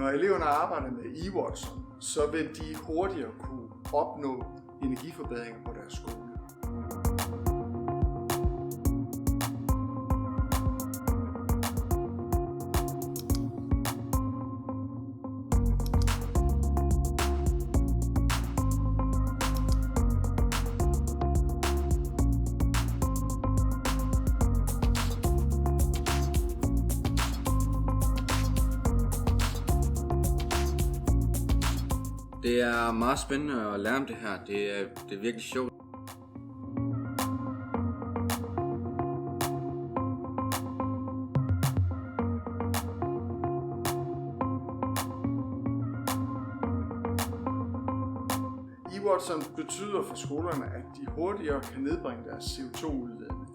Når eleverne arbejder med e så vil de hurtigere kunne opnå energiforbedringer på deres skole. Det er meget spændende at lære om det her. Det er, det er virkelig sjovt. E-Watson betyder for skolerne, at de hurtigere kan nedbringe deres CO2-udledning.